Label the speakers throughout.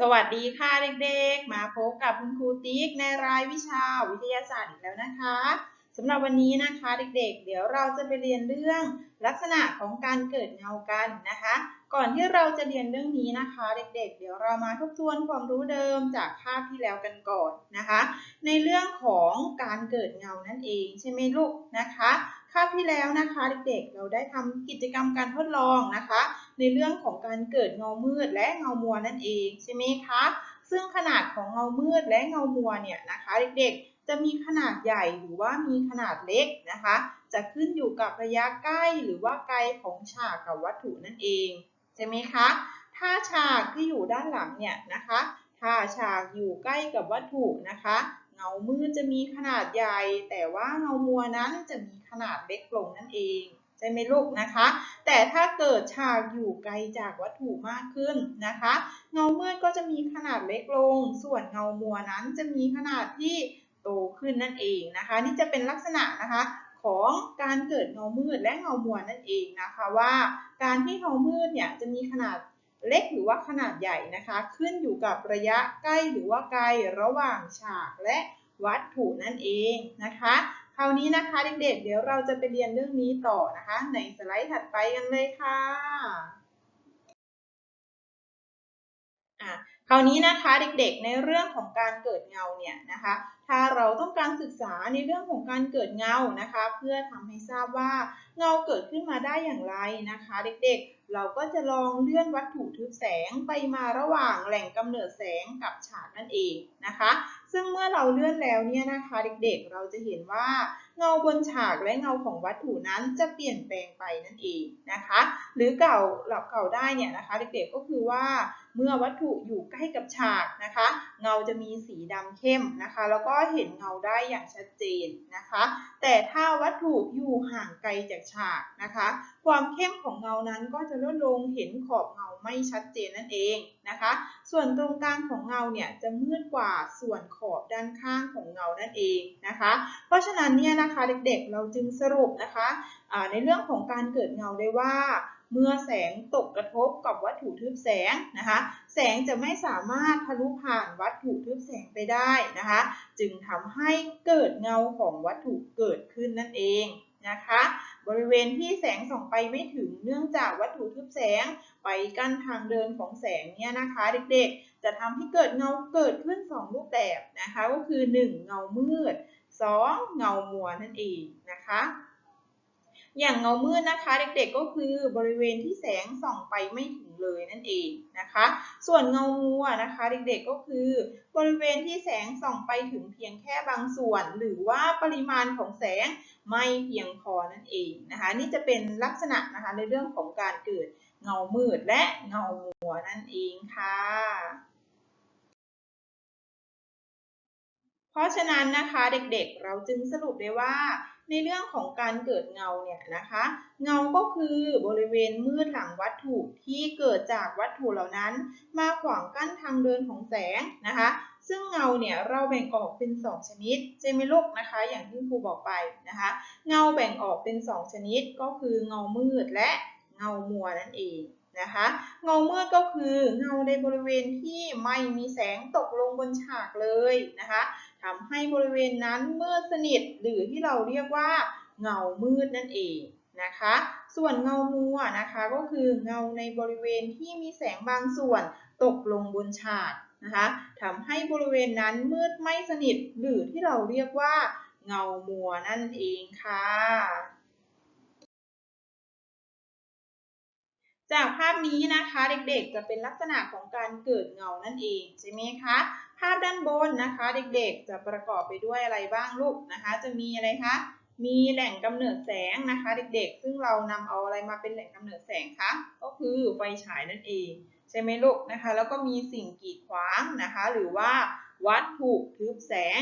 Speaker 1: สวัสดีค่ะเด็กๆ มาพบกับคุณครูติ๊กในรายวิชาวิทยาศาสตร์อีกแล้วนะคะสำหรับวันนี้นะคะเด็กๆเดี๋ยวเราจะไปเรียนเรื่องลักษณะของการเกิดเงากันนะคะ ก่อนที่เราจะเรียนเรื่องนี้นะคะ เด็กๆเดี๋ยวเรามาทบทวนความรู้เดิมจากภาพที่แล้วกันก่อนนะคะ ในเรื่องของการเกิดเงานั่นเองใช่ไหมลูกนะคะาบที่แล้วนะคะเด็กๆ เราได้ทำกิจกรรมการทดลองนะคะ ในเรื่องของการเกิดเงามืดและเงามัวนั่นเองใช่ไหมคะ ซึ่งขนาดของเงามืดและเงามัวเนี่ยนะคะเด็กๆ จะมีขนาดใหญ่หรือว่ามีขนาดเล็กนะคะ จะขึ้นอยู่กับระยะใกล้หรือว่าไกลของฉากกับวัตถุนั่นเองใช่ไหมคะ ถ้าฉากที่อยู่ด้านหลังเนี่ยนะคะ ถ้าฉากอยู่ใกล้กับวัตถุนะคะ เงามืดจะมีขนาดใหญ่ แต่ว่าเงามัวนั้นจะมีขนาดเล็กลงนั่นเองใช่ไหมลูกนะคะ แต่ถ้าเกิดฉากอยู่ไกลจากวัตถุมากขึ้นนะคะ เงามืดก็จะมีขนาดเล็กลง ส่วนเงามัวนั้นจะมีขนาดที่โตขึ้นนั่นเองนะคะ นี่จะเป็นลักษณะนะคะของการเกิดเงามืดและเงามัวนั่นเองนะคะว่า การที่เงามืดเนี่ยจะมีขนาด เล็กหรือว่าขนาดใหญ่นะคะ ขึ้นอยู่กับระยะใกล้หรือว่าไกลระหว่างฉากและวัตถุนั่นเองนะคะ คราวนี้นะคะเด็กๆ เดี๋ยวเราจะไปเรียนเรื่องนี้ต่อนะคะ ในสไลด์ถัดไปกันเลยค่ะอะ คราวนี้นะคะเด็กๆ ในเรื่องของการเกิดเงาเนี่ยนะคะ ถ้าเราต้องการศึกษาในเรื่องของการเกิดเงานะคะ เพื่อทำให้ทราบว่าเงาเกิดขึ้นมาได้อย่างไรนะคะ เด็กๆ เราก็จะลองเลื่อนวัตถุทึบแสงไปมาระหว่างแหล่งกำเนิดแสงกับฉากนั่นเองนะคะ ซึ่งเมื่อเราเลื่อนแล้วเนี่ยนะคะเด็กๆ เราจะเห็นว่าเงาบนฉากและเงาของวัตถุนั้นจะเปลี่ยนแปลงไปนั่นเองนะคะ หรือเก่าหลับเก่าได้เนี่ยนะคะเด็กๆ ก็คือว่า เมื่อวัตถุอยู่ใกล้กับฉากนะคะ เงาจะมีสีดำเข้มนะคะ แล้วก็เห็นเงาได้อย่างชัดเจนนะคะ แต่ถ้าวัตถุอยู่ห่างไกลจากฉากนะคะ ความเข้มของเงานั้นก็จะลดลงเห็นขอบเงาไม่ชัดเจนนั่นเองนะคะ ส่วนตรงกลางของเงาเนี่ยจะมืดกว่าส่วนขอบด้านข้างของเงานั่นเองนะคะ เพราะฉะนั้นเนี่ยนะคะเด็กๆเราจึงสรุปนะคะในเรื่องของการเกิดเงาได้ว่า เมื่อแสงตกกระทบกับวัตถุทึบแสงนะคะ แสงจะไม่สามารถทะลุผ่านวัตถุทึบแสงไปได้นะคะ จึงทำให้เกิดเงาของวัตถุเกิดขึ้นนั่นเองนะคะ บริเวณที่แสงส่องไปไม่ถึงเนื่องจากวัตถุทึบแสงไปกั้นทางเดินของแสงเนี่ยนะคะเด็กๆ จะทำให้เกิดเงาเกิดขึ้น 2 รูปแบบนะคะ ก็คือ 1 เงามืด 2 เงามัวนั่นเองนะคะ อย่างเงามืดนะคะเด็กๆก็คือบริเวณที่แสงส่องไปไม่ถึงเลยนั่นเองนะคะ ส่วนเงามัวนะคะเด็กๆก็คือบริเวณที่แสงส่องไปถึงเพียงแค่บางส่วน หรือว่าปริมาณของแสงไม่เพียงพอนั่นเองนะคะ นี่จะเป็นลักษณะนะคะในเรื่องของการเกิดเงามืดและเงามัวนั่นเองค่ะ เพราะฉะนั้นนะคะเด็กๆ เราจึงสรุปได้ว่า ในเรื่องของการเกิดเงาเนี่ยนะคะ เงาก็คือบริเวณมืดหลังวัตถุที่เกิดจากวัตถุเหล่านั้น มาขวางกั้นทางเดินของแสงนะคะ ซึ่งเงาเนี่ยเราแบ่งออกเป็น 2 ชนิดใช่ไหมลูกนะคะ อย่างที่ครูบอกไปนะคะ เงาแบ่งออกเป็น 2 ชนิดก็คือเงามืดและเงามัวนั่นเองนะคะเงามืดก็คือเงาในบริเวณที่ไม่มีแสงตกลงบนฉากเลยนะคะ ทำให้บริเวณนั้นมืดสนิทหรือที่เราเรียกว่าเงามืดนั่นเองนะคะ ส่วนเงามัวนะคะก็คือเงาในบริเวณที่มีแสงบางส่วนตกลงบนฉากนะคะทำให้บริเวณนั้นมืดไม่สนิทหรือที่เราเรียกว่าเงามัวนั่นเองค่ะ จากภาพนี้นะคะเด็กๆจะเป็นลักษณะของการเกิดเงานั่นเองใช่ไหมคะภาพด้านบนนะคะเด็กๆจะประกอบไปด้วยอะไรบ้างลูกนะคะ จะมีอะไรคะมีแหล่งกำเนิดแสงนะคะเด็กๆ ซึ่งเรานำเอาอะไรมาเป็นแหล่งกำเนิดแสงคะก็คือไฟฉายนั่นเองใช่ไหมลูกนะคะ แล้วก็มีสิ่งกีดขวางนะคะ หรือว่าวัตถุทึบแสง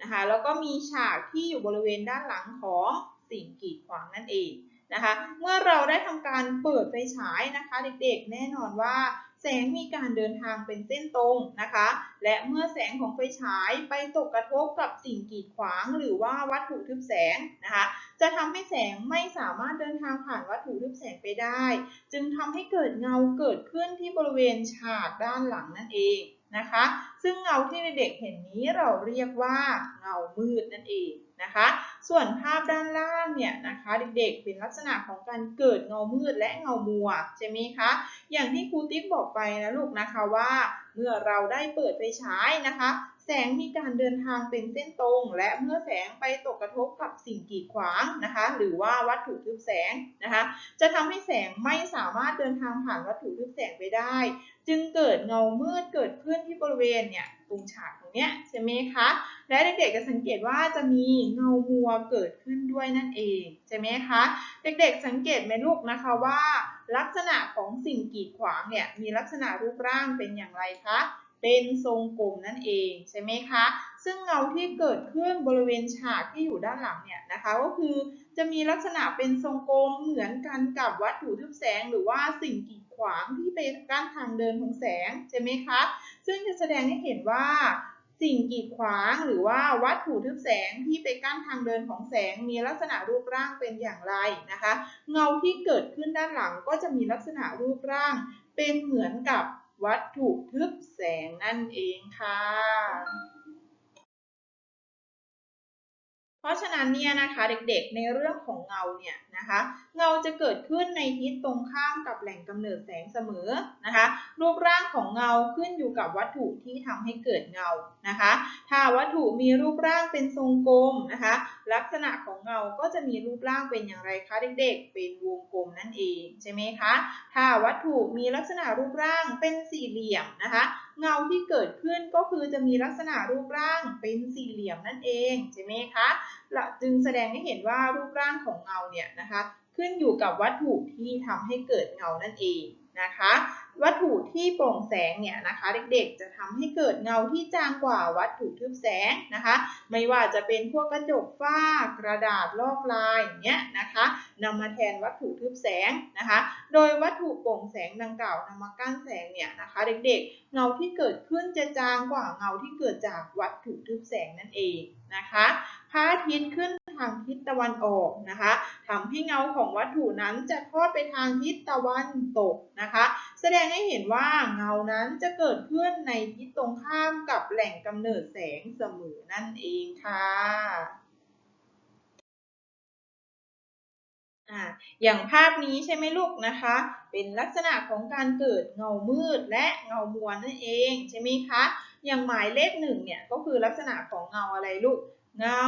Speaker 1: นะคะ แล้วก็มีฉากที่อยู่บริเวณด้านหลังของสิ่งกีดขวางนั่นเอง นะคะ เมื่อเราได้ทำการเปิดไฟฉายนะคะเด็กๆ แน่นอนว่าแสงมีการเดินทางเป็นเส้นตรงนะคะ และเมื่อแสงของไฟฉายไปตกกระทบกับสิ่งกีดขวาง หรือว่าวัตถุทึบแสงนะคะ จะทำให้แสงไม่สามารถเดินทางผ่านวัตถุทึบแสงไปได้ จึงทำให้เกิดเงาเกิดขึ้นที่บริเวณฉากด้านหลังนั่นเองนะคะ ซึ่งเงาที่เด็กๆเห็นนี้เราเรียกว่าเงามืดนั่นเอง นะคะ ส่วนภาพด้านล่างเนี่ยนะคะเด็กๆ เป็นลักษณะของการเกิดเงามืดและเงามัวใช่ไหมคะ อย่างที่ครูติ๊กบอกไปนะลูกนะคะว่า เมื่อเราได้เปิดไฟฉายนะคะ แสงมีการเดินทางเป็นเส้นตรง และเมื่อแสงไปตกกระทบกับสิ่งกีดขวางนะคะ หรือว่าวัตถุทึบแสงนะคะ จะทำให้แสงไม่สามารถเดินทางผ่านวัตถุทึบแสงไปได้ จึงเกิดเงามืดเกิดขึ้นที่บริเวณเนี่ยตรงฉากตรงเนี้ยใช่ไหมคะ และเด็กๆจะสังเกตว่าจะมีเงามัวเกิดขึ้นด้วยนั่นเองใช่ไหมคะ เด็กๆสังเกตไหมลูกนะคะว่า ลักษณะของสิ่งกีดขวางเนี่ยมีลักษณะรูปร่างเป็นอย่างไรคะ เป็นทรงกลมนั่นเองใช่ไหมคะ ซึ่งเงาที่เกิดขึ้นบริเวณฉากที่อยู่ด้านหลังเนี่ยนะคะ ก็คือจะมีลักษณะเป็นทรงกลมเหมือนกันกับวัตถุทึบแสง หรือว่าสิ่งกีดขวางที่ไปกั้นทางเดินของแสงใช่ไหมคะ ซึ่งจะแสดงให้เห็นว่าสิ่งกีดขวางหรือว่าวัตถุทึบแสงที่ไปกั้นทางเดินของแสงมีลักษณะรูปร่างเป็นอย่างไรนะคะ เงาที่เกิดขึ้นด้านหลังก็จะมีลักษณะรูปร่างเป็นเหมือนกับ วัตถุทึบแสงนั่นเองค่ะ ราะฉะนั้นเนี่ยนะคะเด็กๆในเรื่องของเงาเนี่ยนะคะเงาจะเกิดขึ้นในทิศตรงข้ามกับแหล่งกำเนิดแสงเสมอนะคะรูปร่างของเงาขึ้นอยู่กับวัตถุที่ทำให้เกิดเงานะคะ ถ้าวัตถุมีรูปร่างเป็นทรงกลมนะคะ ลักษณะของเงาก็จะมีรูปร่างเป็นอย่างไรคะเด็กๆ เป็นวงกลมนั่นเองใช่ไหมคะถ้าวัตถุมีลักษณะรูปร่างเป็นสี่เหลี่ยมนะคะ เงาที่เกิดขึ้นก็คือจะมีลักษณะรูปร่างเป็นสี่เหลี่ยมนั่นเองใช่ไหมคะและจึงแสดงให้เห็นว่ารูปร่างของเงาเนี่ยนะคะ ขึ้นอยู่กับวัตถุที่ทำให้เกิดเงานั่นเอง นะคะ วัตถุที่โปร่งแสงเนี่ยนะคะเด็กๆ จะทำให้เกิดเงาที่จางกว่าวัตถุทึบแสงนะคะ ไม่ว่าจะเป็นพวกกระจกฝ้ากระดาษลอกลายอย่างเงี้ยนะคะนำมาแทนวัตถุทึบแสงนะคะ โดยวัตถุโปร่งแสงดังกล่าวนำมากั้นแสงเนี่ยนะคะ เด็กๆ เงาที่เกิดขึ้นจะจางกว่าเงาที่เกิดจากวัตถุทึบแสงนั่นเองนะคะพระอาทิตย์ขึ้น ทางทิศตะวันออกนะคะทำให้เงาของวัตถุนั้นจะทอดไปทางทิศตะวันตกนะคะ แสดงให้เห็นว่าเงานั้นจะเกิดขึ้นในทิศตรงข้ามกับแหล่งกำเนิดแสงเสมอนั่นเองค่ะอย่างภาพนี้ใช่ไหมลูกนะคะ เป็นลักษณะของการเกิดเงามืดและเงามัวนั่นเองใช่ไหมคะ อย่างหมายเลขหนึ่งเนี่ยก็คือลักษณะของเงาอะไรลูก เงา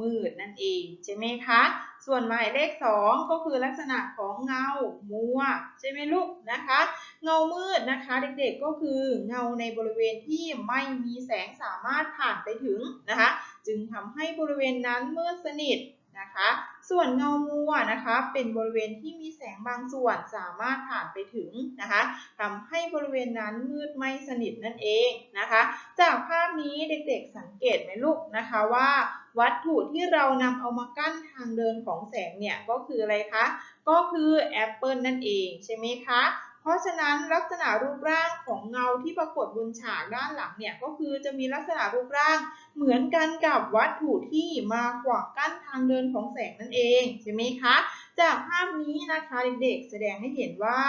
Speaker 1: มืดนั่นเองใช่ไหมคะ ส่วนหมายเลขสองก็คือลักษณะของเงา มัว ใช่ไหมลูกนะคะ เงามืดนะคะเด็กๆก็คือเงาในบริเวณที่ไม่มีแสงสามารถผ่านไปถึงนะคะ จึงทำให้บริเวณนั้นมืดสนิท นะคะ ส่วนเงามัวนะคะ เป็นบริเวณที่มีแสงบางส่วนสามารถผ่านไปถึงนะคะทำให้บริเวณนั้นมืดไม่สนิทนั่นเองนะคะ จากภาพนี้เด็กๆสังเกตไหมลูกนะคะว่า วัตถุที่เรานำเอามากั้นทางเดินของแสงเนี่ยก็คืออะไรคะ ก็คือแอปเปิลนั่นเองใช่ไหมคะ ราะฉะนั้นลักษณะรูปร่างของเงาที่ปรากฏบนฉากด้านหลังเนี่ยก็คือจะมีลักษณะรูปร่างเหมือนกันกับวัตถุที่มาขวางกั้นทางเดินของแสงนั่นเองใช่ไหมคะ จากภาพนี้นะคะเด็กๆแสดงให้เห็นว่า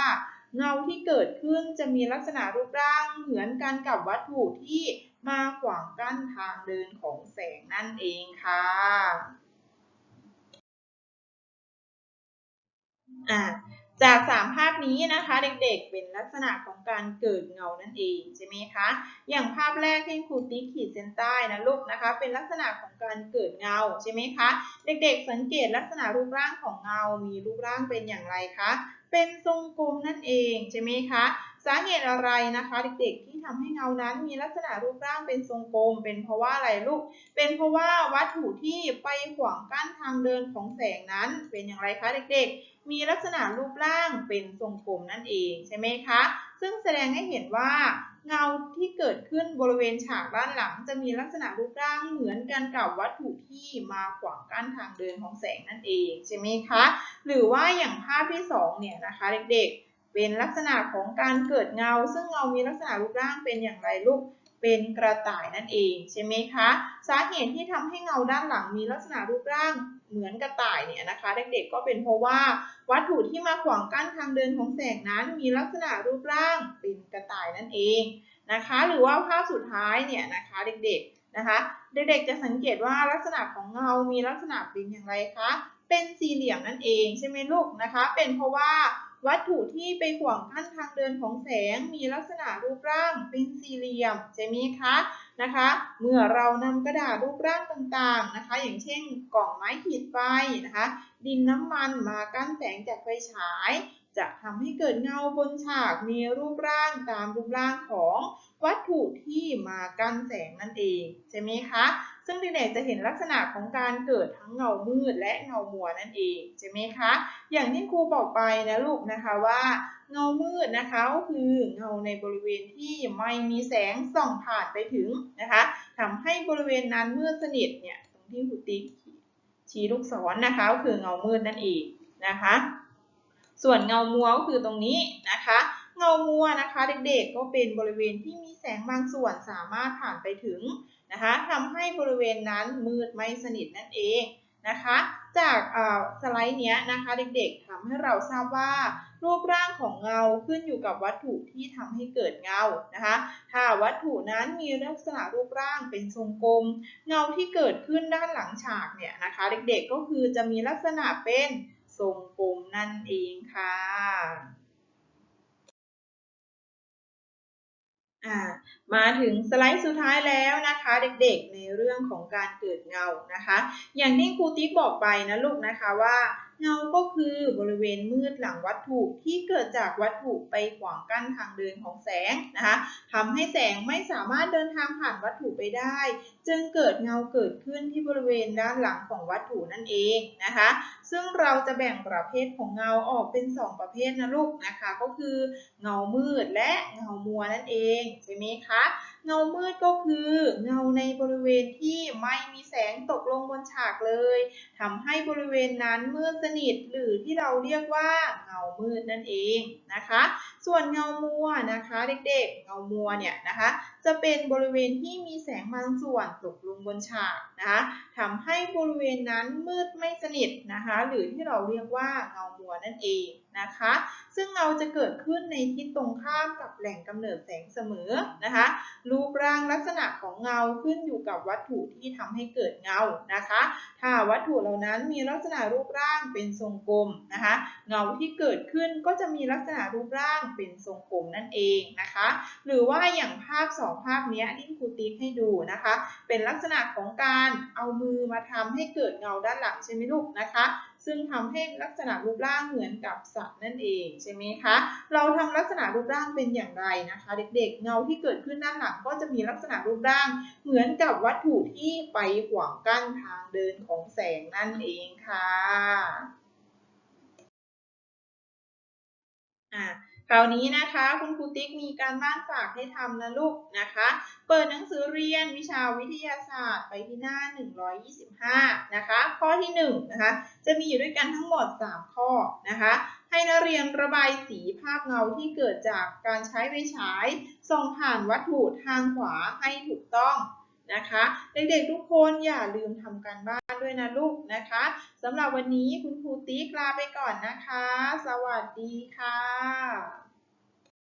Speaker 1: เงาที่เกิดขึ้นจะมีลักษณะรูปร่างเหมือนกันกับวัตถุที่มาขวางกั้นทางเดินของแสงนั่นเองค่ะอ่า จากสามภาพนี้นะคะเด็กๆเป็นลักษณะของการเกิดเงานั่นเองใช่ไหมคะอย่างภาพแรกที่ครูติ๊กขีดเส้นใต้นะลูกนะคะเป็นลักษณะของการเกิดเงาใช่ไหมคะเด็กๆ สังเกตลักษณะรูปร่างของเงา มีรูปร่างเป็นอย่างไรคะเป็นทรงกลมนั่นเองใช่ไหมคะสาเหตุอะไรนะคะ เด็กๆที่ทำให้เงานั้นมีลักษณะรูปร่างเป็นทรงกลม เป็นเพราะว่าอะไรลูก เป็นเพราะว่าวัตถุที่ไปขวางกั้นทางเดินของแสงนั้นเป็นอย่างไรคะเด็กๆ มีลักษณะรูปร่างเป็นทรงกลมนั่นเองใช่ไหมคะ ซึ่งแสดงให้เห็นว่าเงาที่เกิดขึ้นบริเวณฉากด้านหลัง จะมีลักษณะรูปร่างเหมือนกันกับวัตถุที่มาขวางกั้นทางเดินของแสงนั่นเองใช่ไหมคะ หรือว่าอย่างภาพที่สองเนี่ยนะคะเด็กๆ เป็นลักษณะของการเกิดเงา ซึ่งเงามีลักษณะรูปร่างเป็นอย่างไรลูก เป็นกระต่ายนั่นเองใช่ไหมคะ สาเหตุที่ทำให้เงาด้านหลังมีลักษณะรูปร่างเหมือนกระต่ายเนี่ยนะคะ เด็กๆก็เป็นเพราะว่าวัตถุที่มาขวางกั้นทางเดินของแสงนั้น มีลักษณะรูปร่างเป็นกระต่ายนั่นเองนะคะ หรือว่าภาพสุดท้ายเนี่ยนะคะเด็กๆนะคะ เด็กๆจะสังเกตว่าลักษณะของเงา มีลักษณะเป็นอย่างไรคะเป็นสี่เหลี่ยมนั่นเองใช่ไหมลูกนะคะ เป็นเพราะว่า วัตถุที่ไปขวางกั้นทางเดินของแสงมีลักษณะรูปร่างเป็นสี่เหลี่ยมใช่ไหมคะนะคะ เมื่อเรานำกระดาษรูปร่างต่างๆนะคะ อย่างเช่นกล่องไม้ขีดไฟนะคะ ดินน้ำมันมากั้นแสงจากไฟฉาย จะทำให้เกิดเงาบนฉากมีรูปร่างตามรูปร่างของวัตถุที่มากั้นแสงนั่นเองใช่ไหมคะ ซึ่งเด็กๆจะเห็นลักษณะของการเกิดทั้งเงามืดและเงามัวนั่นเองใช่ไหมคะ อย่างที่ครูบอกไปนะลูกนะคะว่าเงามืดนะคะก็คือเงาในบริเวณที่ไม่มีแสงส่องผ่านไปถึงนะคะทำให้บริเวณนั้นมืดสนิทเนี่ยตรงที่ครูติ๊กชี้ลูกศรนนะคะก็คือเงามืดนั่นเองนะคะ ส่วนเงามัวก็คือตรงนี้นะคะเงามัวนะคะเด็กๆก็เป็นบริเวณที่มีแสงบางส่วนสามารถผ่านไปถึง นะคะทำให้บริเวณนั้นมืดไม่สนิทนั่นเองนะคะ จากสไลด์เนี้ยนะคะเด็กๆทำให้เราทราบว่า รูปร่างของเงาขึ้นอยู่กับวัตถุที่ทำให้เกิดเงานะคะ ถ้าวัตถุนั้นมีลักษณะรูปร่างเป็นทรงกลม เงาที่เกิดขึ้นด้านหลังฉากเนี่ยนะคะ เด็กๆก็คือจะมีลักษณะเป็นทรงกลมนั่นเองค่ะ อ่ามาถึงสไลด์สุดท้ายแล้วนะคะ เด็กๆในเรื่องของการเกิดเงานะคะ อย่างที่ครูติ๊กบอกไปนะลูกนะคะว่า เงาก็คือบริเวณมืดหลังวัตถุที่เกิดจากวัตถุไปขวางกั้นทางเดินของแสงนะคะทำให้แสงไม่สามารถเดินทางผ่านวัตถุไปได้ จึงเกิดเงาเกิดขึ้นที่บริเวณด้านหลังของวัตถุนั่นเองนะคะ ซึ่งเราจะแบ่งประเภทของเงาออกเป็น 2 ประเภทนะลูกนะคะ ก็คือเงามืดและเงามัวนั่นเองใช่ไหมคะเงามืดก็คือเงาในบริเวณที่ไม่มีแสงตกลงบนฉากเลยทำให้บริเวณนั้นมืดสนิทหรือที่เราเรียกว่าเงามืดนั่นเองนะคะ ส่วนเงามัวนะคะเด็กๆ เงามัวเนี่ยนะคะ จะเป็นบริเวณที่มีแสงบางส่วนตกลงบนฉากนะคะทำให้บริเวณนั้นมืดไม่สนิทนะคะ หรือที่เราเรียกว่าเงามัวนั่นเองนะคะ ซึ่งเงาจะเกิดขึ้นในทิศตรงข้ามกับแหล่งกำเนิดแสงเสมอนะคะ รูปร่างลักษณะของเงาขึ้นอยู่กับวัตถุที่ทำให้เกิดเงานะคะ ถ้าวัตถุเหล่านั้นมีลักษณะรูปร่างเป็นทรงกลมนะคะ เงาที่เกิดขึ้นก็จะมีลักษณะรูปร่างเป็นทรงกลมนั่นเองนะคะ หรือว่าอย่างภาพสองภาพนี้ที่ครูติ๊กให้ดูนะคะ เป็นลักษณะของการเอามือมาทำให้เกิดเงาด้านหลังใช่ไหมลูกนะคะซึ่งทำให้ลักษณะรูปร่างเหมือนกับสัตว์นั่นเองใช่ไหมคะ เราทำลักษณะรูปร่างเป็นอย่างไรนะคะ เด็กๆ เงาที่เกิดขึ้นด้านหลังก็จะมีลักษณะรูปร่าง เหมือนกับวัตถุที่ไปขวางกั้นทางเดินของแสงนั่นเองค่ะอ่า คราวนี้นะคะคุณครูติ๊กมีการบ้านฝากให้ทำนะลูกนะคะ เปิดหนังสือเรียนวิชาวิทยาศาสตร์ไปที่หน้า 125 นะคะ ข้อที่1นะคะจะมีอยู่ด้วยกันทั้งหมด 3 ข้อนะคะ ให้นักเรียนระบายสีภาพเงาที่เกิดจากการใช้ไฟฉายส่องผ่านวัตถุทางขวาให้ถูกต้องนะคะ เด็กๆทุกคนอย่าลืมทำการบ้าน ด้วยนะลูกนะคะสำหรับวันนี้คุณครูติ๊กลาไปก่อนนะคะ สวัสดีค่ะ